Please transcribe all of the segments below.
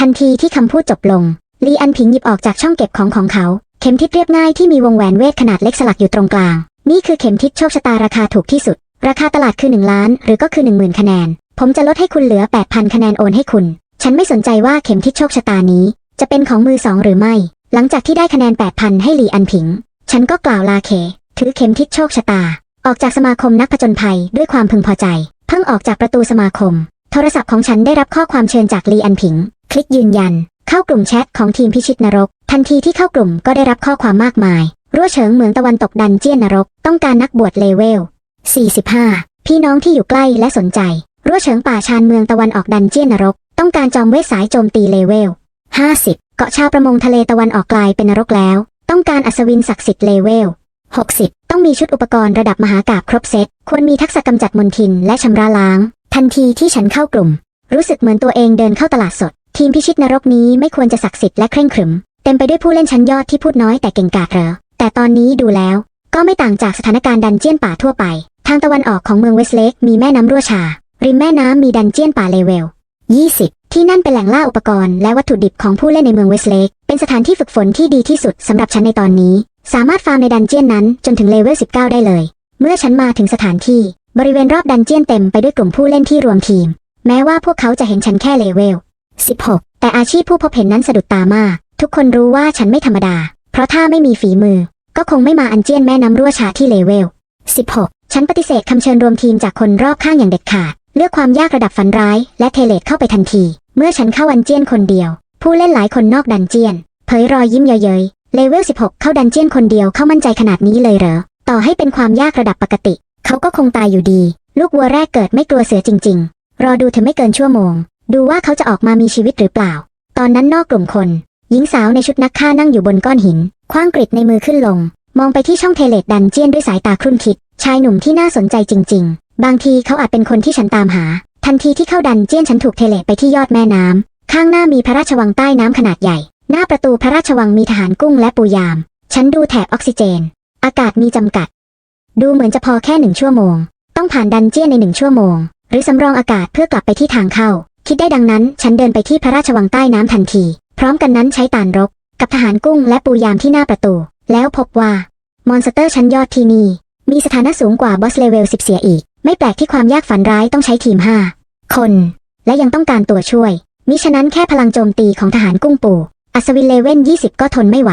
ทันทีที่คำพูดจบลง ลีอันผิงหยิบออกจากช่องเก็บของของเขา เข็มทิศเรียบง่ายที่มีวงแหวนเวทขนาดเล็กสลักอยู่ตรงกลาง นี่คือเข็มทิศโชคชะตาราคาถูกที่สุด ราคาตลาดคือ 1 ล้าน หรือก็คือ 1 0,000 คะแนน ผมจะลดให้คุณเหลือ 8,000 คะแนนโอนให้คุณ ฉันไม่สนใจว่าเข็มทิศโชคชะตานี้ จะเป็นของมือสองหรือไม่ หลังจากที่ได้คะแนน 8,000 ให้ลีอันผิง ฉันก็กล่าวลาเค ถือเข็มทิศโชคชะตา ออกจากสมาคมนักผจญภัยด้วยความพึงพอใจ เพิ่งออกจากประตูสมาคม โทรศัพท์ของฉันได้รับข้อความเชิญจากลีอันผิง คลิกยืนยัน เข้ากลุ่มแชทของทีมพิชิตนรก ทันทีที่เข้ากลุ่มก็ได้รับข้อความมากมาย รั่วเฉิงเหมืองตะวันตกดันเจี้ยนนรก ต้องการนักบวชเลเวล 45 พี่น้องที่อยู่ใกล้และสนใจ รั่วเฉิงป่าชานเมืองตะวันออกดันเจี้ยนนรก ต้องการจอมเวทสายโจมตีเลเวล 50 เกาะชาวประมงทะเลตะวันออกกลายเป็นนรกแล้ว ต้องการอัศวินศักดิ์สิทธิ์เลเวล 60 ต้องมีชุดอุปกรณ์ระดับมหากาบครบเซต ควรมีทักษะกำจัดมลทินและชำระล้าง ทันทีที่ฉันเข้ากลุ่ม รู้สึกเหมือนตัวเองเดินเข้าตลาดสด ทีมพิชิตนรกนี้ไม่ควรจะศักดิ์สิทธิ์และเคร่งขรึม เต็มไปด้วยผู้เล่นชั้นยอดที่พูดน้อยแต่เก่งกาจเหรอแต่ตอนนี้ดูแล้ว ก็ไม่ต่างจากสถานการณ์ดันเจียนป่าทั่วไป ทางตะวันออกของเมืองเวสเลกมีแม่น้ำรั่วชา ริมแม่น้ำมีดันเจียนป่าเลเวล 20 ที่นั่นเป็นแหล่งล่าอุปกรณ์และวัตถุดิบของผู้เล่นในเมืองเวสเลกเป็นสถานที่ฝึกฝนที่ดีที่สุดสำหรับฉันในตอนนี้ สามารถฟาร์มในดันเจียนนั้นจนถึงเลเวล 19 ได้เลย เมื่อฉันมาถึงสถานที่ บริเวณรอบดันเจียนเต็มไปด้วยกลุ่มผู้เล่นที่รวมทีม แม้ว่าพวกเขาจะเห็นฉันแค่เลเวล 16 แต่อาชีพผู้พบเห็นนั้นสะดุดตามาก ทุกคนรู้ว่าฉันไม่ธรรมดา เพราะถ้าไม่มีฝีมือ ก็คงไม่มาอันเจียนแม่น้ำรั่วชาที่เลเวล 16 ฉันปฏิเสธคำเชิญรวมทีมจากคนรอบข้างอย่างเด็ดขาด เลือกความยากระดับฝันร้าย และเทเลตเข้าไปทันที เมื่อฉันเข้าอันเจียนคนเดียว ผู้เล่นหลายคนนอกดันเจียน เผยรอยยิ้มเย้ยเลเวล 16 เข้าดันเจียนคนเดียวเข้ามั่นใจขนาดนี้เลยเหรอ ต่อให้เป็นความยากระดับปกติ เขาก็คงตายอยู่ดี ลูกวัวแรกเกิดไม่กลัวเสือจริง ๆ รอดูเธอไม่เกินชั่วโมง ดูว่าเขาจะออกมามีชีวิตหรือเปล่า ตอนนั้นนอกกลุ่มคน หญิงสาวในชุดนักฆ่านั่งอยู่บนก้อนหิน คว้างกริดในมือขึ้นลง มองไปที่ช่องเทเลตดันเจียนด้วยสายตาครุ่นคิด ชายหนุ่มที่น่าสนใจจริง ๆ บางทีเขาอาจเป็นคนที่ฉันตามหา ทันทีที่เข้าดันเจียนฉันถูกเทเลตไปที่ยอดแม่น้ำข้างหน้ามีพระราชวังใต้น้ำขนาดใหญ่ หน้าประตูพระราชวังมีทหารกุ้งและปูยาม ฉันดูแถบออกซิเจน อากาศมีจำกัด ดูเหมือนจะพอแค่หนึ่งชั่วโมง ต้องผ่านดันเจียนในหนึ่งชั่วโมง หรือสำรองอากาศเพื่อกลับไปที่ทางเข้า คิดได้ดังนั้น ฉันเดินไปที่พระราชวังใต้น้ำทันที พร้อมกันนั้นใช้ตานรก กับทหารกุ้งและปูยามที่หน้าประตู แล้วพบว่ามอนสเตอร์ชั้นยอดที่นี่ มีสถานะสูงกว่าบอสเลเวล10เสียอีก ไม่แปลกที่ความยากฝันร้ายต้องใช้ทีม5คน และยังต้องการตัวช่วย มิฉะนั้นแค่พลังโจมตีของทหารกุ้งปูอัศวินเลเว่น20 ก็ทนไม่ไหว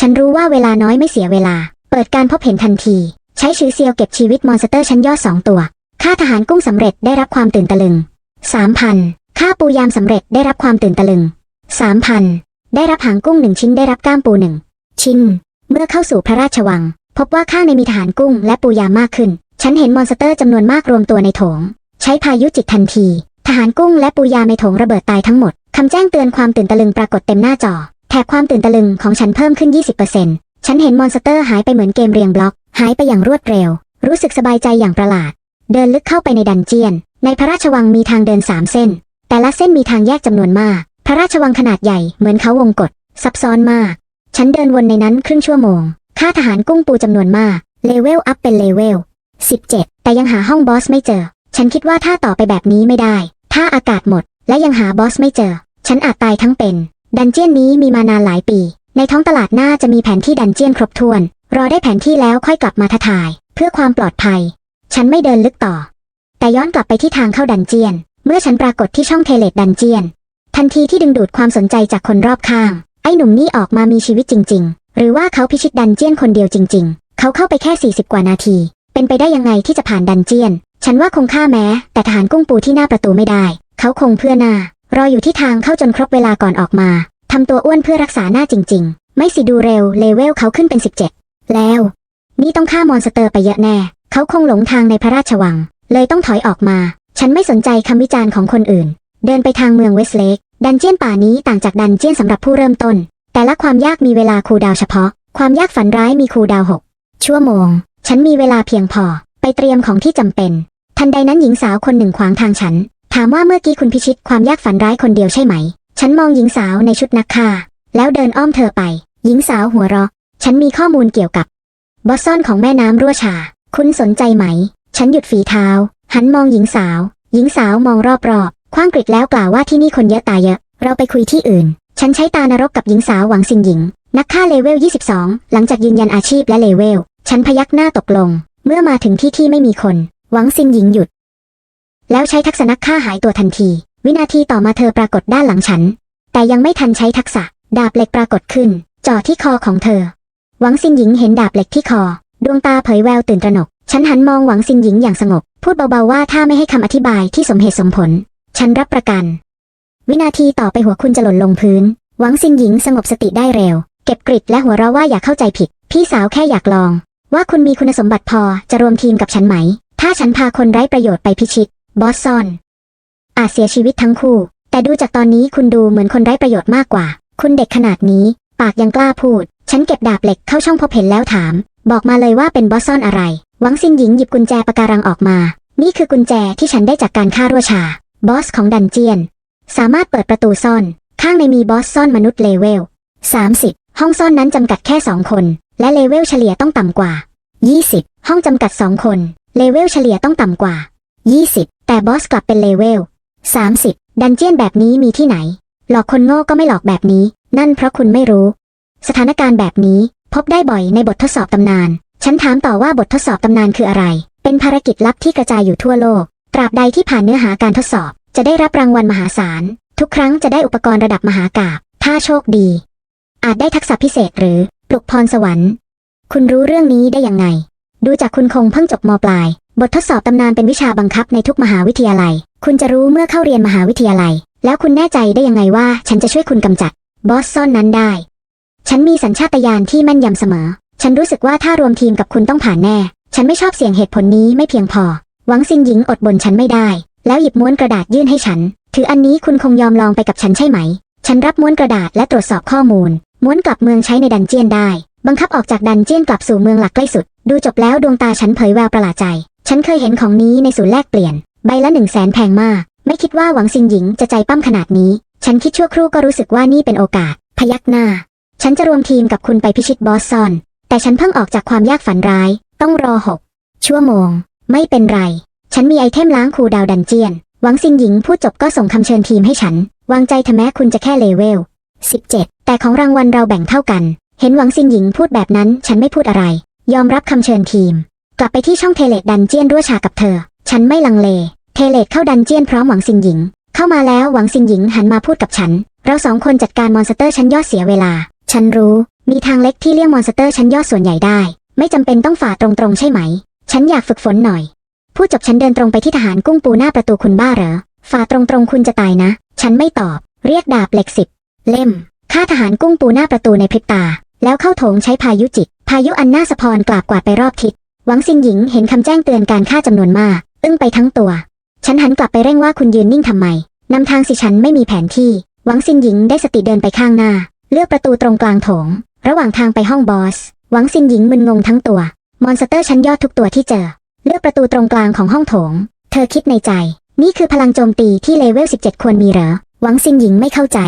ฉันรู้ว่าเวลาน้อยไม่เสียเวลา เปิดการพบเห็นทันที ใช้ชื่อเซียวเก็บชีวิตมอนสเตอร์ชั้นยอดสองตัวค่าทหารกุ้งสำเร็จได้รับความตื่นตะลึง3,000 ค่าปูยามสำเร็จได้รับความตื่นตะลึง3,000ได้รับหางกุ้งหนึ่งชิ้นได้รับก้ามปูหนึ่งชิ้น เมื่อเข้าสู่พระราชวัง พบว่าข้างในมีทหารกุ้งและปูยามมากขึ้น ฉันเห็นมอนสเตอร์จำนวนมากรวมตัวในโถง ใช้พายุจิตทันที ทหารกุ้งและปูยามในโถงระเบิดตายทั้งหมดคำแจ้งเตือนความตื่นตะลึงปรากฏเต็มหน้าจอ แถบความตื่นตะลึงของฉันเพิ่มขึ้น 20%ฉันเห็นมอนสเตอร์หายไปเหมือนเกมเรียงบล็อก หายไปอย่างรวดเร็ว รู้สึกสบายใจอย่างประหลาด เดินลึกเข้าไปในดันเจียน ในพระราชวังมีทางเดินสามเส้น แต่ละเส้นมีทางแยกจำนวนมาก พระราชวังขนาดใหญ่เหมือนเขาวงกฏซับซ้อนมาก ฉันเดินวนในนั้นครึ่งชั่วโมง ค่าทหารกุ้งปูจำนวนมาก เลเวลอัพเป็นเลเวล 17 แต่ยังหาห้องบอสไม่เจอ ฉันคิดว่าถ้าต่อไปแบบนี้ไม่ได้ ถ้าอากาศหมด และยังหาบอสไม่เจอ ฉันอาจตายทั้งเป็น ดันเจียนนี้มีมานานหลายปี ในท้องตลาดหน่าจะมีแผนที่ดันเจียนครบถ้วน รอได้แผนที่แล้วค่อยกลับมาท้าทาย เพื่อความปลอดภัย ฉันไม่เดินลึกต่อ แต่ย้อนกลับไปที่ทางเข้าดันเจียน เมื่อฉันปรากฏที่ช่องเทเลตดันเจียน ทันทีที่ดึงดูดความสนใจจากคนรอบข้าง ไอ้หนุ่มนี่ออกมามีชีวิตจริง ๆ หรือว่าเขาพิชิตดันเจียนคนเดียวจริง ๆ เขาเข้าไปแค่ 40 กว่านาที เป็นไปได้ยังไงที่จะผ่านดันเจียน ฉันว่าคงฆ่าแม้ แต่ทหารกุ้งปูที่หน้าประตูไม่ได้ เขาคงเพื่อหน้ารออยู่ที่ทางเข้าจนครบเวลาก่อนออกมาทำตัวอ้วนเพื่อรักษาหน้าจริง ๆ ไม่สิดูเร็วเลเวลเขาขึ้นเป็น 17 แล้ว นี่ต้องฆ่ามอนสเตอร์ไปเยอะแน่ เขาคงหลงทางในพระราชวัง เลยต้องถอยออกมา ฉันไม่สนใจคำวิจารณ์ของคนอื่น เดินไปทางเมืองเวสเลกดันเจี้ยนป่านี้ต่างจากดันเจี้ยนสำหรับผู้เริ่มต้น แต่ละความยากมีเวลาคูดาวเฉพาะ ความยากฝันร้ายมีคูดาวน์6ชั่วโมง ฉันมีเวลาเพียงพอ ไปเตรียมของที่จำเป็น ทันใดนั้นหญิงสาวคนหนึ่งขวางทางฉัน ถามว่าเมื่อกี้คุณพิชิตความยากฝันร้ายคนเดียวใช่ไหม ฉันมองหญิงสาวในชุดนักฆ่า แล้วเดินอ้อมเธอไป หญิงสาวหัวเราะ ฉันมีข้อมูลเกี่ยวกับบอสซอนของแม่น้ำรั่วชา คุณสนใจไหม ฉันหยุดฝีเท้า หันมองหญิงสาว หญิงสาวมองรอบๆคว้างกริดแล้วกล่าวว่าที่นี่คนเยอะตายเยอะ เราไปคุยที่อื่น ฉันใช้ตานรกกับหญิงสาวหวังซินหญิง นักฆ่าเลเวล 22 หลังจากยืนยันอาชีพและเลเวล ฉันพยักหน้าตกลง เมื่อมาถึงที่ที่ไม่มีคน หวังซินหญิงหยุด แล้วใช้ทักษะนักฆ่าหายตัวทันที วินาทีต่อมาเธอปรากฏด้านหลังฉัน แต่ยังไม่ทันใช้ทักษะ ดาบเหล็กปรากฏขึ้นจ่อที่คอของเธอ หวังซินหญิงเห็นดาบเหล็กที่คอ ดวงตาเผยแววตื่นตระหนก ฉันหันมองหวังซินหญิงอย่างสงบ พูดเบาๆว่าถ้าไม่ให้คำอธิบายที่สมเหตุสมผล ฉันรับประกัน วินาทีต่อไปหัวคุณจะหล่นลงพื้น หวังซินหญิงสงบสติได้เร็ว เก็บกริดและหัวเราะว่าอย่าเข้าใจผิด พี่สาวแค่อยากลอง ว่าคุณมีคุณสมบัติพอจะรวมทีมกับฉันไหม ถ้าฉันพาคนไร้ประโยชน์ไปพิชิต บอสซอน อาจเสียชีวิตทั้งคู่ แต่ดูจากตอนนี้คุณดูเหมือนคนไร้ประโยชน์มากกว่า คุณเด็กขนาดนี้ ปากยังกล้าพูด ฉันเก็บดาบเหล็กเข้าช่องพบเห็นแล้วถาม บอกมาเลยว่าเป็นบอสซอนอะไร หวังซินหญิงหยิบกุญแจปะการังออกมา นี่คือกุญแจที่ฉันได้จากการฆ่ารัวชา บอสของดันเจียน สามารถเปิดประตูซ่อน ข้างในมีบอสซ่อนมนุษย์เลเวล 30 ห้องซ่อนนั้นจำกัดแค่ 2 คน และเลเวลเฉลี่ยต้องต่ำกว่า 20 ห้องจำกัด 2 คน เลเวลเฉลี่ยต้องต่ำกว่า 20 แต่บอสกลับเป็นเลเวล 30 ดันเจียนแบบนี้มีที่ไหน หลอกคนโง่ก็ไม่หลอกแบบนี้ นั่นเพราะคุณไม่รู้ สถานการณ์แบบนี้พบได้บ่อยในบททดสอบตำนาน ฉันถามต่อว่าบททดสอบตำนานคืออะไร เป็นภารกิจลับที่กระจายอยู่ทั่วโลก ตราบใดที่ผ่านเนื้อหาการทดสอบ จะได้รับรางวัลมหาศาล ทุกครั้งจะได้อุปกรณ์ระดับมหากาบถ้าโชคดี อาจได้ทักษะพิเศษหรือปลุกพรสวรรค์ คุณรู้เรื่องนี้ได้ยังไง ดูจากคุณคงเพิ่งจบมปลาย บททดสอบตำนานเป็นวิชาบังคับในทุกมหาวิทยาลัย คุณจะรู้เมื่อเข้าเรียนมหาวิทยาลัย แล้วคุณแน่ใจได้ยังไงว่า ฉันจะช่วยคุณกำจัดบอสซ่อนนั้นได้ ฉันมีสัญชาตญาณที่แม่นยำเสมอ ฉันรู้สึกว่าถ้ารวมทีมกับคุณต้องผ่านแน่ ฉันไม่ชอบเสียงเหตุผลนี้ไม่เพียงพอ หวังซินหญิงอดบ่นฉันไม่ได้ แล้วหยิบม้วนกระดาษยื่นให้ฉัน ถืออันนี้คุณคงยอมลองไปกับฉันใช่ไหม ฉันรับม้วนกระดาษและตรวจสอบข้อมูล ม้วนกลับเมืองใช้ในดันเจียนได้ บังคับออกจากดันเจียนกลับสู่เมืองหลักใกล้สุด ดูจบแล้วดวงตาฉันเผยแววประหลาดใจ ฉันเคยเห็นของนี้ในศูนย์แลกเปลี่ยน ใบละหนึ่งแสนแพงมาก ไม่คิดว่าหวังซินหญิงจะใจปั้มขนาดนี้ ฉันคิดชั่วครู่ก็รู้สึกว่านี่เป็นโอกาส พยักหน้า ฉันจะรวมทีมกับคุณไปพิชิตบอสซอน แต่ฉันเพิ่งออกจากความยากฝันร้าย ต้องรอหกชั่วโมง ไม่เป็นไร ฉันมีไอเทมล้างคูดาวดันเจียน หวังซินหญิงพูดจบก็ส่งคำเชิญทีมให้ฉัน วางใจเถอะแม้คุณจะแค่เลเวล 17 แต่ของรางวัลเราแบ่งเท่ากัน เห็นหวังซินหญิงพูดแบบนั้น ฉันไม่พูดอะไร ยอมรับคำเชิญทีม กลับไปที่ช่องเทเลตดันเจียนรั่วชากับเธอ ฉันไม่ลังเล เทเลตเข้าดันเจียนพร้อมหวังซินหญิง เข้ามาแล้วหวังซินหญิงหันมาพูดกับฉัน เราสองคนจัดการมอนสเตอร์ชั้นยอดเสียเวลา ฉันรู้ มีทางเล็กที่เลี่ยงมอนสเตอร์ชั้นยอดส่วนใหญ่ได้ ไม่จำเป็นต้องฝ่าตรงๆใช่ไหม ฉันอยากฝึกฝนหน่อยพูดจบฉันเดินตรงไปที่ทหารกุ้งปูหน้าประตูคุณบ้าเหรอ ฝ่าตรงๆคุณจะตายนะ ฉันไม่ตอบ เรียกดาบเหล็กสิบเล่มฆ่าทหารกุ้งปูหน้าประตูในพริบตา แล้วเข้าโถงใช้พายุจิต พายุอันน่าสะพรกลาบกวาดไปรอบทิศ หวังซินหญิงเห็นคำแจ้งเตือนการฆ่าจำนวนมาก อึ้งไปทั้งตัว ฉันหันกลับไปเร่งว่าคุณยืนนิ่งทำไมนำทางสิฉันไม่มีแผนที่ หวังซินหญิงได้สติเดินไปข้างหน้า เลือกประตูตรงกลางโถง ระหว่างทางไปห้องบอส หวังซินหญิงมึนงงทั้งตัว มอนสเตอร์ชั้นยอดทุกตัวที่เจอ เลือกประตูตรงกลางของห้องโถง เธอคิดในใจ นี่คือพลังโจมตีที่เลเวล 17 ควรมีเหรอ หวังซินหญิงไม่เข้าใจ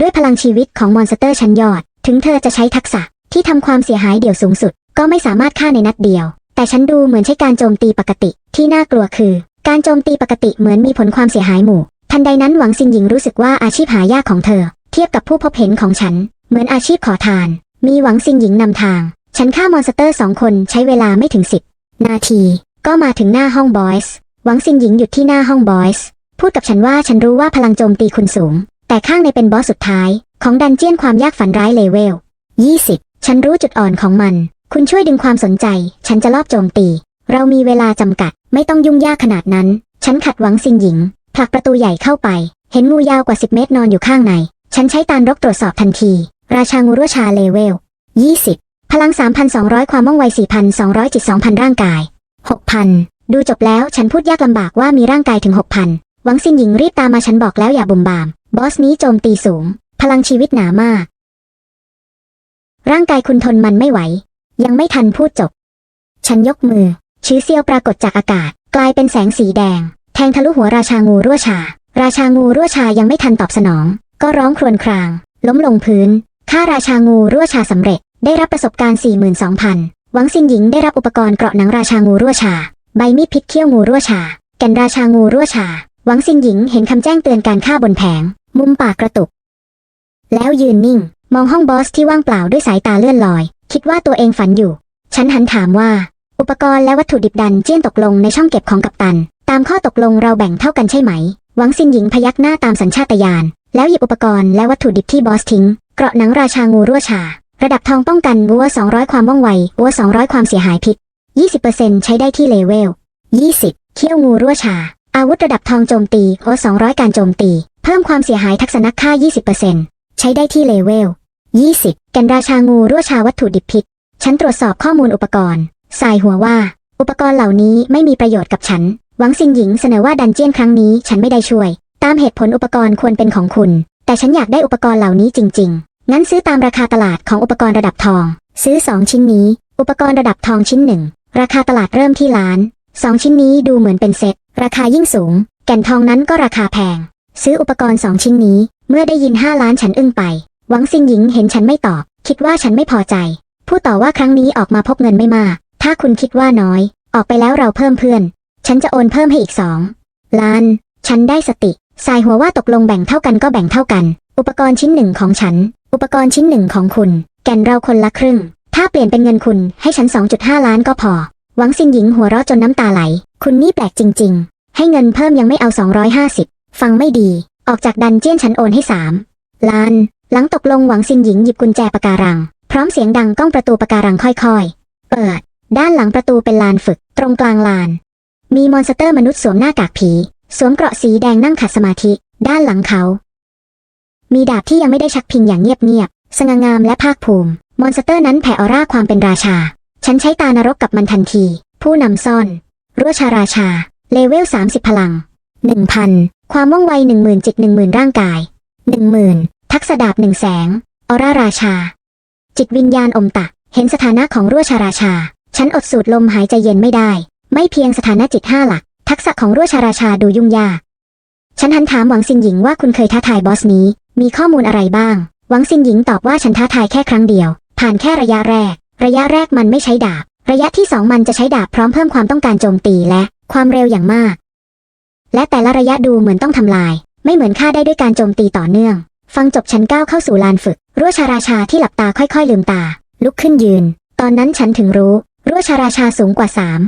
ด้วยพลังชีวิตของมอนสเตอร์ชั้นยอด ถึงเธอจะใช้ทักษะที่ทำความเสียหายเดี่ยวสูงสุด ก็ไม่สามารถฆ่าในนัดเดียว แต่ฉันดูเหมือนใช้การโจมตีปกติ ที่น่ากลัวคือ การโจมตีปกติเหมือนมีผลความเสียหายหมู่ ทันใดนั้นหวังซินหญิงรู้สึกว่าอาชีพหายากของเธอ เทียบกับผู้พบเห็นของฉัน เหมือนอาชีพขอทาน มีหวังซินหญิงนำทาง ฉันฆ่ามอนสเตอร์สองคนใช้เวลาไม่ถึงสิบนาที ก็มาถึงหน้าห้องบอยส์หวังซินหญิงหยุดที่หน้าห้องบอยส์พูดกับฉันว่าฉันรู้ว่าพลังโจมตีคุณสูง แต่ข้างในเป็นบอสสุดท้าย ของดันเจียนความยากฝันร้ายเลเวล 20 ฉันรู้จุดอ่อนของมัน คุณช่วยดึงความสนใจ ฉันจะลอบโจมตี เรามีเวลาจำกัด ไม่ต้องยุ่งยากขนาดนั้น ฉันขัดหวังซินหญิง ผลักประตูใหญ่เข้าไป เห็นงูยาวกว่า 10 เมตรนอนอยู่ข้างใน ฉันใช้ตานรกตรวจสอบทันที ราชางูรั่วชาเลเวล 20 พลัง 3,200 ความว่องไว 4,200 จิต 2,000 ร่างกาย 6,000 ดูจบแล้วฉันพูดยากลำบากว่ามีร่างกายถึง 6,000 หวังซินหญิงรีบตามมาฉันบอกแล้วอย่าบุ่มบาม บอสนี้โจมตีสูง พลังชีวิตหนามาก ร่างกายคุณทนมันไม่ไหว ยังไม่ทันพูดจบ ฉันยกมือ ชื้อเซียวปรากฏจากอากาศ กลายเป็นแสงสีแดง แทงทะลุหัวราชางูรั่วชา ราชางูรั่วชายังไม่ทันตอบสนอง ก็ร้องครวญคราง ล้มลงพื้น ฆ่าราชางูรั่วชาสำเร็จ ได้รับประสบการณ์ 42,000 หวังซินหญิงได้รับอุปกรณ์เกราะหนังราชางูรั่วชา ใบมีดพิษเขี้ยวงูรั่วชา แก่นราชางูรั่วชา หวังซินหญิงเห็นคำแจ้งเตือนการฆ่าบนแผง มุมปากกระตุก แล้วยืนนิ่ง มองห้องบอสที่ว่างเปล่าด้วยสายตาเลื่อนลอย คิดว่าตัวเองฝันอยู่ ฉันหันถามว่า อุปกรณ์และวัตถุดิบดันเจี้ยนตกลงในช่องเก็บของกัปตัน ตามข้อตกลงเราแบ่งเท่ากันใช่ไหม หวังซินหญิงพยักหน้าตามสัญชาตญาณแล้วหยิบอุปกรณ์และวัตถุดิบที่บอสทิ้ง เกราะหนังราชางูรั่วชา ระดับทองป้องกันวัว200 ความว่องไววัว200 ความเสียหายพิษ 20%ใช้ได้ที่เลเวล 20 เขี้ยวงูรั่วชา อาวุธระดับทองโจมตีวัว200 การโจมตี เพิ่มความเสียหายทักษณะค่า 20%ใช้ได้ที่เลเวล 20แกันราชางูรั่วชาวัตถุดิบพิษ ฉันตรวจสอบข้อมูลอุปกรณ์ สายหัวว่า อุปกรณ์เหล่านี้ไม่มีประโยชน์กับฉัน หวังซินหญิงเสนอว่าดันเจียนครั้งนี้ฉันไม่ได้ช่วย ตามเหตุผลอุปกรณ์ควรเป็นของคุณ แต่ฉันอยากได้อุปกรณ์เหล่านี้จริง ๆ งั้นซื้อตามราคาตลาดของอุปกรณ์ระดับทอง ซื้อ 2 ชิ้นนี้ อุปกรณ์ระดับทองชิ้นหนึ่งราคาตลาดเริ่มที่ล้าน 2 ชิ้นนี้ดูเหมือนเป็นเซ็ตราคายิ่งสูง แก่นทองนั้นก็ราคาแพง ซื้ออุปกรณ์2ชิ้นนี้ เมื่อได้ยิน 5 ล้านฉันอึ้งไป หวังซินหญิงเห็นฉันไม่ตอบ คิดว่าฉันไม่พอใจ พูดต่อว่าครั้งนี้ออกมาพบเงินไม่มาก ถ้าคุณคิดว่าน้อย ออกไปแล้วเราเพิ่มเพื่อน ฉันจะโอนเพิ่มให้อีกสองล้าน ฉันได้สติ สายหัวว่าตกลงแบ่งเท่ากันก็แบ่งเท่ากัน อุปกรณ์ชิ้นหนึ่งของฉัน อุปกรณ์ชิ้นหนึ่งของคุณ แก่นเราคนละครึ่ง ถ้าเปลี่ยนเป็นเงินคุณให้ฉัน 2.5 ล้านก็พอ หวังซินหญิงหัวเราะจนน้ำตาไหล คุณนี่แปลกจริง ๆ ให้เงินเพิ่มยังไม่เอา 250 ฟังไม่ดี ออกจากดันเจี้ยนฉันโอนให้ 3 ล้าน หลังตกลงหวังซินหญิงหยิบกุญแจปะการัง พร้อมเสียงดังก้องประตูปะการังค่อยๆ เปิด ด้านหลังประตูเป็นลานฝึก ตรงกลางลาน มีมอนสเตอร์มนุษย์สวมหน้ากากผี สวมเกราะสีแดงนั่งขัดสมาธิ ด้านหลังเขา มีดาบที่ยังไม่ได้ชักพิงอย่างเงียบๆ สง่างามและภาคภูมิ มอนสเตอร์นั้นแผ่ออร่าความเป็นราชา ฉันใช้ตานรกกับมันทันที ผู้นำซ่อน รั่วชาราชา เลเวล 30 พลัง 1,000 ความว่องไว 10,000จิต10,000 ร่างกาย 10,000 ทักษดาบหนึ่งแสง ออร่าราชา จิตวิญญาณอมตะ เห็นสถานะของรั่วชาราชา ฉันอดสูดลมหายใจเย็นไม่ได้ ไม่เพียงสถานะจิตห้าหลัก ทักษะของรั่วชาราชาดูยุ่งยาก ฉันหันถามหวังซินหญิงว่าคุณเคยท้าทายบอสนี้ มีข้อมูลอะไรบ้าง หวังซินหญิงตอบว่าฉันท้าทายแค่ครั้งเดียว ผ่านแค่ระยะแรก ระยะแรกมันไม่ใช้ดาบ ระยะที่สองมันจะใช้ดาบพร้อมเพิ่มความต้องการโจมตีและความเร็วอย่างมาก และแต่ละระยะดูเหมือนต้องทำลาย ไม่เหมือนฆ่าได้ด้วยการโจมตีต่อเนื่อง ฟังจบฉันก้าวเข้าสู่ลานฝึก รั่วชาราชาที่หลับตาค่อยๆลืมตา ลุกขึ้นยืน ตอนนั้นฉันถึงรู้ รั่วชาราชาสูงกว่าสาม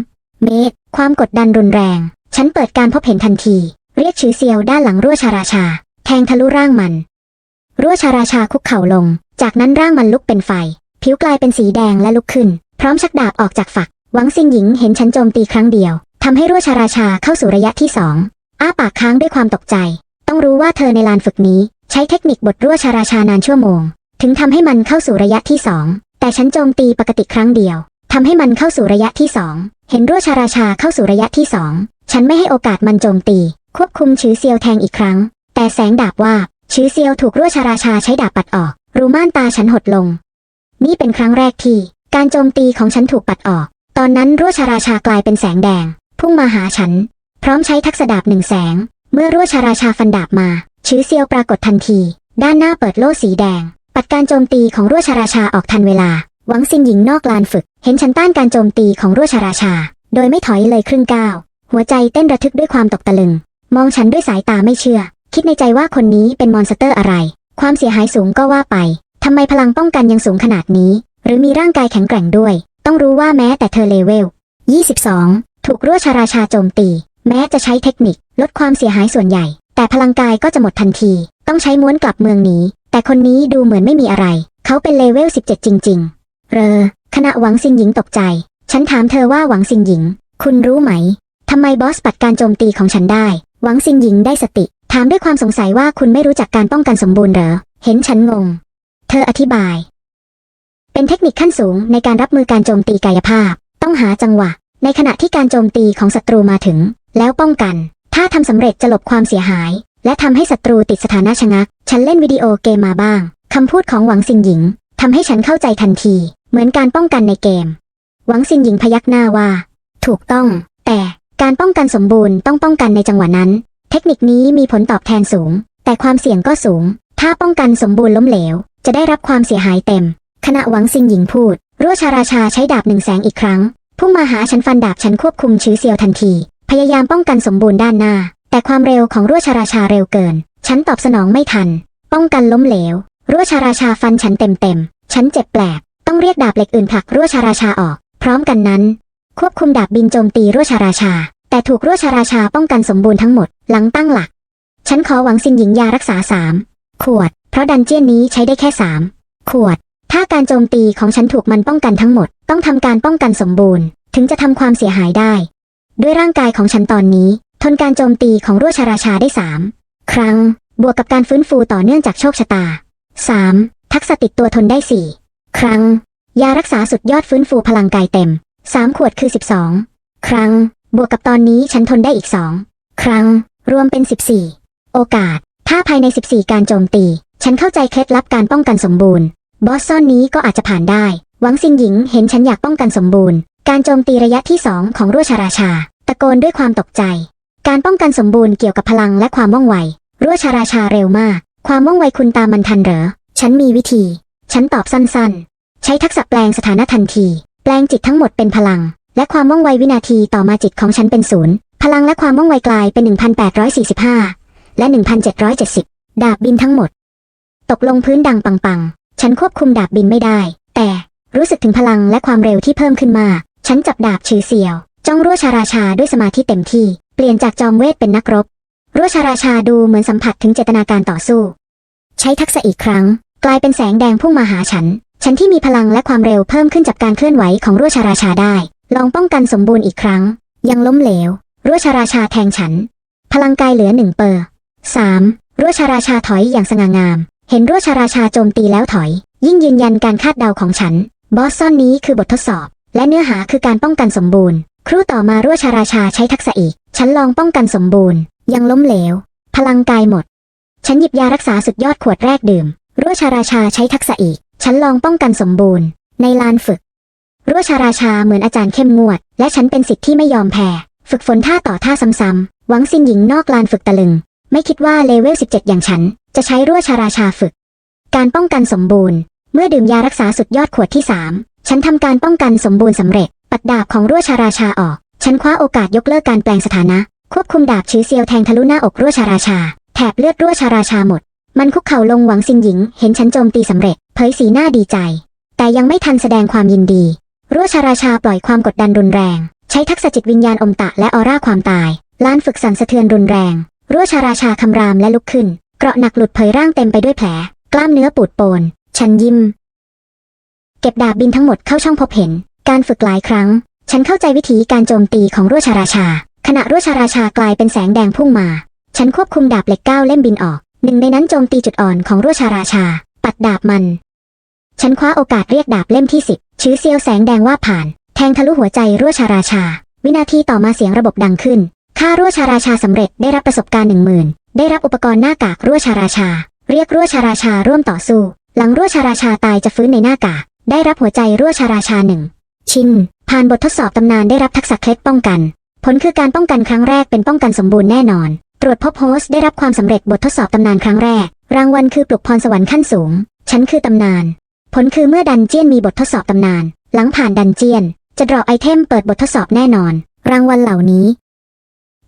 เมตร ความกดดันรุนแรง ฉันเปิดการพบเห็นทันที เรียกชื่อเซียวด้านหลังรั่วชาราชา แทงทะลุร่างมัน รั่วชาราชาคุกเข่าลง จากนั้นร่างมันลุกเป็นไฟ ผิวกลายเป็นสีแดงและลุกขึ้น พร้อมชักดาบออกจากฝัก หวังซินหญิงเห็นฉันโจมตีครั้งเดียวทำให้รั่วชาราชาเข้าสู่ระยะที่สองอ้าปากค้างด้วยความตกใจ ต้องรู้ว่าเธอในลานฝึกนี้ ใช้เทคนิคบทรั่วชาราชานานชั่วโมง ถึงทำให้มันเข้าสู่ระยะที่สองแต่ฉันโจมตีปกติครั้งเดียวทำให้มันเข้าสู่ระยะที่สองเห็นรั่วชาราชาเข้าสู่ระยะที่สองฉันไม่ให้โอกาสมันโจมตี ควบคุมชื้อเซียวแทงอีกครั้ง แต่แสงดาบว่าบ ชื้อเซียวถูกรั่วชาราชาใช้ดาบปัดออก รูม่านตาฉันหดลง นี่เป็นครั้งแรกที่ การโจมตีของฉันถูกปัดออก ตอนนั้นรั่วชาราชากลายเป็นแสงแดง พุ่งมาหาฉัน พร้อมใช้ทักษะดาบหนึ่งแสง เมื่อรั่วชาราชาฟันดาบมา ชื้อเซียวปรากฏทันที ด้านหน้าเปิดโล่สีแดง ปัดการโจมตีของรั่วชาราชาออกทันเวลา หวังซินหญิงนอกลานฝึก เห็นฉันต้านการโจมตีของรั่วชาราชา โดยไม่ถอยเลยครึ่งก้าวหัวใจเต้นระทึกด้วยความตกตะลึง มองฉันด้วยสายตาไม่เชื่อ คิดในใจว่าคนนี้เป็นมอนสเตอร์อะไร ความเสียหายสูงก็ว่าไป ทำไมพลังป้องกันยังสูงขนาดนี้ หรือมีร่างกายแข็งแกร่งด้วย ต้องรู้ว่าแม้แต่เธอเลเวล 22 ถูกรั่วชาราชาโจมตี แม้จะใช้เทคนิคลดความเสียหายส่วนใหญ่ แต่พลังกายก็จะหมดทันที ต้องใช้ม้วนกลับเมืองหนีแต่คนนี้ดูเหมือนไม่มีอะไร เขาเป็นเลเวล 17 จริง ๆ เรอ ขณะหวังซินหญิงตกใจ ฉันถามเธอว่าหวังซินหญิง คุณรู้ไหมทำไมบอสปัดการโจมตีของฉันได้ หวังซินหญิงได้สติ ถามด้วยความสงสัยว่าคุณไม่รู้จักการป้องกันสมบูรณ์เหรอ เห็นฉันงง เธออธิบาย เป็นเทคนิคขั้นสูงในการรับมือการโจมตีกายภาพ ต้องหาจังหวะ ในขณะที่การโจมตีของศัตรูมาถึง แล้วป้องกัน ถ้าทำสำเร็จจะหลบความเสียหาย และทำให้ศัตรูติดสถานะชะงัก ฉันเล่นวิดีโอเกมมาบ้างคำพูดของหวังซินหญิงทำให้ฉันเข้าใจทันที เหมือนการป้องกันในเกม หวังซินหญิงพยักหน้าว่า ถูกต้อง แต่การป้องกันสมบูรณ์ต้องป้องกันในจังหวะนั้น เทคนิคนี้มีผลตอบแทนสูง แต่ความเสี่ยงก็สูง ถ้าป้องกันสมบูรณ์ล้มเหลว จะได้รับความเสียหายเต็ม ขณะหวังซิงหญิงพูด รั่วชาราชาใช้ดาบหนึ่งแสงอีกครั้ง พุ่งมาหาฉันฟันดาบฉันควบคุมชื้อเซียวทันที พยายามป้องกันสมบูรณ์ด้านหน้า แต่ความเร็วของรั่วชาราชาเร็วเกิน ฉันตอบสนองไม่ทัน ป้องกันล้มเหลว รั่วชาราชาฟันฉันเต็มเต็มฉันเจ็บแปลก ต้องเรียกดาบเหล็กอื่นผลักรั่วชาราชาออก พร้อมกันนั้น ควบคุมดาบบินโจมตีรั่วชาราชา แต่ถูกรั่วชาราชาป้องกันสมบูรณ์ทั้งหมด หลังตั้งหลัก ฉันขอหวังซินหญิงยารักษาสามขวด เพราะดันเจี้ยนนี้ใช้ได้แค่สามขวด ถ้าการโจมตีของฉันถูกมันป้องกันทั้งหมด ต้องทำการป้องกันสมบูรณ์ ถึงจะทำความเสียหายได้ ด้วยร่างกายของฉันตอนนี้ ทนการโจมตีของรั่วชาราชาได้สามครั้ง บวกกับการฟื้นฟูต่อเนื่องจากโชคชะตา 3. ทักษะติดตัวทนได้ 4 ครั้ง ยารักษาสุดยอดฟื้นฟูพลังกายเต็ม 3 ขวดคือ 12 ครั้ง บวกกับตอนนี้ฉันทนได้อีก 2 ครั้ง รวมเป็น 14 โอกาส ถ้าภายใน 14 การโจมตี ฉันเข้าใจเคล็ดลับการป้องกันสมบูรณ์ บอสซ่อนนี้ก็อาจจะผ่านได้ หวังซินหญิงเห็นฉันอยากป้องกันสมบูรณ์ การโจมตีระยะที่ 2 ของรั่วชาราชา ตะโกนด้วยความตกใจ การป้องกันสมบูรณ์เกี่ยวกับพลังและความว่องไว รั่วชาราชาเร็วมาก ความว่องไวคุณตามมันทันเหรอ ฉันมีวิธี ฉันตอบสั้นๆ ใช้ทักษะแปลงสถานะทันที แปลงจิตทั้งหมดเป็นพลัง และความว่องไววินาทีต่อมาจิตของฉันเป็นศูนย์ พลังและความว่องไวกลายเป็น 1845 และ 1770 ดาบบินทั้งหมด ตกลงพื้นดังปังๆ ฉันควบคุมดาบบินไม่ได้ แต่รู้สึกถึงพลังและความเร็วที่เพิ่มขึ้นมา ฉันจับดาบชือเสี่ยว จ้องรั่วชาราชาด้วยสมาธิเต็มที่ เปลี่ยนจากจอมเวทเป็นนักรบ รั่วชาราชาดูเหมือนสัมผัสถึงเจตนาการต่อสู้ ใช้ทักษะอีกครั้ง กลายเป็นแสงแดงพุ่งมาหาฉัน ฉันที่มีพลังและความเร็วเพิ่มขึ้นจากการเคลื่อนไหวของรั่วชาราชาได้ ลองป้องกันสมบูรณ์อีกครั้ง ยังล้มเหลว วชราชาแทงฉัน พลังกายเหลือหนึ่งเปอร์สามรัวชาราชาถอยอย่างสง่างาม เห็นรัวชาราชาโจมตีแล้วถอย ยิ่งยืนยันการคาดเดาของฉัน บอสซ่อนนี้คือบททดสอบ และเนื้อหาคือการป้องกันสมบูรณ์ ครูต่อมารัวชาราชาใช้ทักษะอีก ฉันลองป้องกันสมบูรณ์ ยังล้มเหลว พลังกายหมด ฉันหยิบยารักษาสุดยอดขวดแรกดื่มรัวชาราชาใช้ทักษะอีก ฉันลองป้องกันสมบูรณ์ ในลานฝึกรัวชาราชาเหมือนอาจารย์เข้มงวด และฉันเป็นสิทธิ์ที่ไม่ยอมแพ้ ฝึกฝนท่าต่อท่าซ้ำๆหวังซินหญิงนอกลานฝึกตะลึง ไม่คิดว่าเลเวล 17 อย่างฉัน จะใช้รั่วชาราชาฝึก การป้องกันสมบูรณ์ เมื่อดื่มยารักษาสุดยอดขวดที่ 3 ฉันทำการป้องกันสมบูรณ์สำเร็จ ปัดดาบของรั่วชาราชาออก ฉันคว้าโอกาสยกเลิกการแปลงสถานะ ควบคุมดาบชื้อเซียวแทงทะลุหน้าอกรั่วชาราชา แถบเลือดรั่วชาราชาหมด มันคุกเข่าลงหวังซินหญิง เห็นฉันโจมตีสำเร็จ เผยสีหน้าดีใจ แต่ยังไม่ทันแสดงความยินดีรั่วชาราชาปล่อยความกดดันรุนแรง ใช้ทักษะจิตวิญญาณอมตะและออร่าความตาย ล้านฝึกสั่นสะเทือนรุนแรง รั่วชาราชาคำรามและลุกขึ้น เกราะหนักหลุดเผยร่างเต็มไปด้วยแผล กล้ามเนื้อปูดโปน ฉันยิ้ม เก็บดาบบินทั้งหมดเข้าช่องพบเห็น การฝึกหลายครั้ง ฉันเข้าใจวิธีการโจมตีของรั่วชาราชา ขณะรั่วชาราชากลายเป็นแสงแดงพุ่งมา ฉันควบคุมดาบเหล็กเก้าเล่มบินออก หนึ่งในนั้นโจมตีจุดอ่อนของรั่วชาราชา ปัดดาบมัน ฉันคว้าโอกาสเรียกดาบเล่มที่สิบชื้อเซียวแสงแดงว่าผ่าน ทงทะลุหัวใจรั่วชาราชา วินาทีต่อมาเสียงระบบดังขึ้น ค่ารั่วชาราชาสำเร็จได้รับประสบการณ์หนึ่งหมื่นได้รับอุปกรณ์หน้ากากรั่วชาราชา เรียกรั่วชาราชาร่วมต่อสู้ หลังรั่วชาราชาตายจะฟื้นในหน้ากากได้รับหัวใจรั่วชาราชาหนึ่งชินผ่านบททดสอบตำนานได้รับทักษะเคล็ดป้องกัน ผลคือการป้องกันครั้งแรกเป็นป้องกันสมบูรณ์แน่นอน ตรวจพบโฮสได้รับความสำเร็จบททดสอบตำนานครั้งแรก รางวัลคือปลุกพรสวรรค์ขั้นสูง ฉันคือตำนาน ผลคือเมื่อดันเจียนมีบททดสอบตำนาน หลังผ่านดันเจียน จะดรอปไอเทมเปิดบททดสอบแน่นอน รางวัลเหล่านี้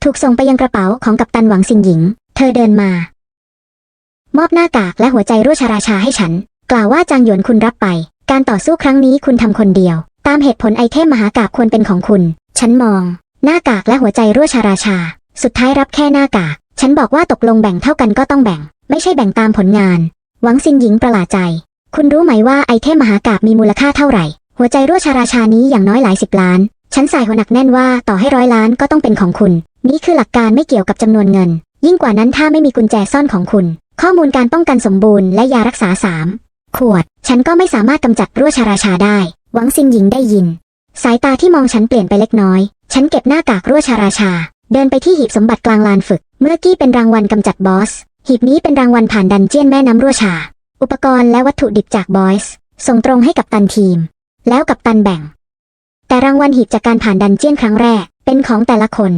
ถูกส่งไปยังกระเป๋าของกัปตันหวังซินหญิง เธอเดินมา มอบหน้ากากและหัวใจรั่วชาราชาให้ฉัน กล่าวว่าจางหยวนคุณรับไป การต่อสู้ครั้งนี้คุณทำคนเดียว ตามเหตุผลไอเทมมหากาบควรเป็นของคุณ ฉันมอง หน้ากากและหัวใจรั่วชาราชา สุดท้ายรับแค่หน้ากาก ฉันบอกว่าตกลงแบ่งเท่ากันก็ต้องแบ่ง ไม่ใช่แบ่งตามผลงาน หวังซินหญิงประหลาดใจ คุณรู้ไหมว่าไอเทมมหากาบมีมูลค่าเท่าไหร่ หัวใจรั่วชาราชานี้อย่างน้อยหลายสิบล้าน ฉันใส่หัวหนักแน่นว่าต่อให้ร้อยล้านก็ต้องเป็นของคุณ นี่คือหลักการไม่เกี่ยวกับจำนวนเงิน ยิ่งกว่านั้นถ้าไม่มีกุญแจซ่อนของคุณ ข้อมูลการป้องกันสมบูรณ์และยารักษาสามขวด ฉันก็ไม่สามารถกำจัดรั่วชาราชาได้ หวังซินหญิงได้ยิน สายตาที่มองฉันเปลี่ยนไปเล็กน้อย ฉันเก็บหน้ากากรั่วชาราชา เดินไปที่หีบสมบัติกลางลานฝึก เมื่อกี้เป็นรางวัลกำจัดบอส หีบนี้เป็นรางวัลผ่านดันเจียนแม่น้ำรั่วชา อุปกรณ์และวัตถุดิบจากบอยส์ส่งตรงให้กับตันทีม แล้วกับตันแบ่ง แต่รางวัลหีบจากการผ่านดันเจียนครั้งแรก เป็นของแต่ละคน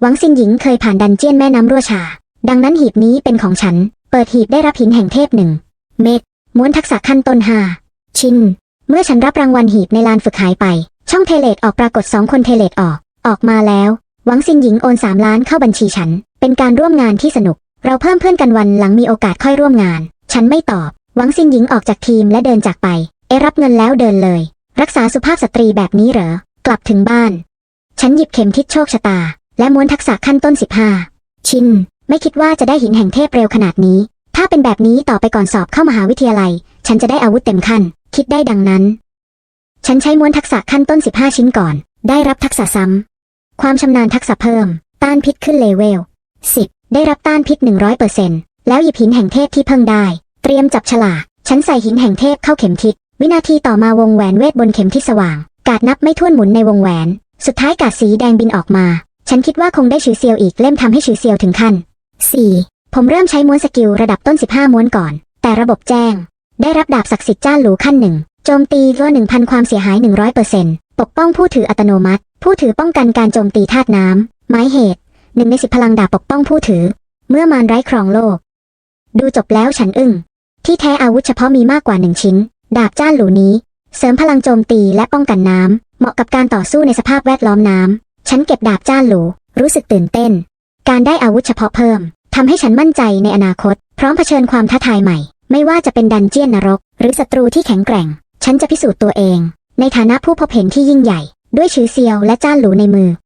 หวังซินหญิงเคยผ่านดันเจียนแม่น้ำรั่วชา ดังนั้นหีบนี้เป็นของฉัน เปิดหีบได้รับหินแห่งเทพหนึ่ง เม็ด ม้วนทักษะขั้นต้นห้า ชิน เมื่อฉันรับรางวัลหีบในลานฝึกหายไป ช่องเทเลตออกปรากฏสองคนเทเลตออก ออกมาแล้ว หวังซินหญิงโอนสามล้านเข้าบัญชีฉัน เป็นการร่วมงานที่สนุก เราเพิ่มเพื่อนกันวันหลังมีโอกาสค่อยร่วมงาน ฉันไม่ตอบ หวังซินหญิงออกจากทีมและเดินจากไป เอะรับเงินแล้วเดินเลย รักษาสุภาพสตรีแบบนี้เหรอ กลับถึงบ้าน ฉันหยิบเข็มทิศโชคชะตา และม้วนทักษะขั้นต้น 15 ชิน ไม่คิดว่าจะได้หินแห่งเทพเร็วขนาดนี้ ถ้าเป็นแบบนี้ต่อไปก่อนสอบเข้ามหาวิทยาลัย ฉันจะได้อาวุธเต็มขั้น คิดได้ดังนั้น ฉันใช้ม้วนทักษะขั้นต้น 15 ชิ้นก่อน ได้รับทักษะซ้ำ ความชำนาญทักษะเพิ่ม ต้านพิษขึ้นเลเวล 10 ได้รับต้านพิษ 100%แล้วหยิบหินแห่งเทพที่เพิ่งได้ เตรียมจับฉลาก ฉันใส่หินแห่งเทพเข้าเข็มทิศ วินาทีต่อมาวงแหวนเวทบนเข็มทิศสว่าง กาดนับไม่ถ้วนหมุนในวงแหวน สุดท้ายกาดสีแดงบินออกมา ฉันคิดว่าคงได้ชื่อเซียวอีกเล่มทำให้ชื่อเซียวถึงขั้น 4. ผมเริ่มใช้ม้วนสกิลระดับต้น 15 ม้วนก่อน แต่ระบบแจ้ง ได้รับดาบศักดิ์สิทธิ์จ้านหลูขั้นหนึ่งโจมตีก็1,000ความเสียหาย100%ปกป้องผู้ถืออัตโนมัติ ผู้ถือป้องกันการโจมตีธาตุน้ำหมายเหตุหนึ่งในสิบพลังดาบปกป้องผู้ถือ เมื่อมารไร้ครองโลก ดูจบแล้วฉันอึ้งที่แท้อาวุธเฉพาะมีมากกว่าหนึ่งชิ้น ดาบจ้านหลูนี้ เสริมพลังโจมตีและป้องกันน้ำ เหมาะกับการต่อสู้ในสภาพแวดล้อมน้ำ ฉันเก็บดาบจ้านหลู รู้สึกตื่นเต้น การได้อาวุธเฉพาะเพิ่มทำให้ฉันมั่นใจในอนาคต พร้อมเผชิญความท้าทายใหม่ ไม่ว่าจะเป็นดันเจียนนรก หรือศัตรูที่แข็งแกร่ง ฉันจะพิสูจน์ตัวเอง ในฐานะผู้พบเห็นที่ยิ่งใหญ่ ด้วยชื่อเซียวและจ้านหลูในมือ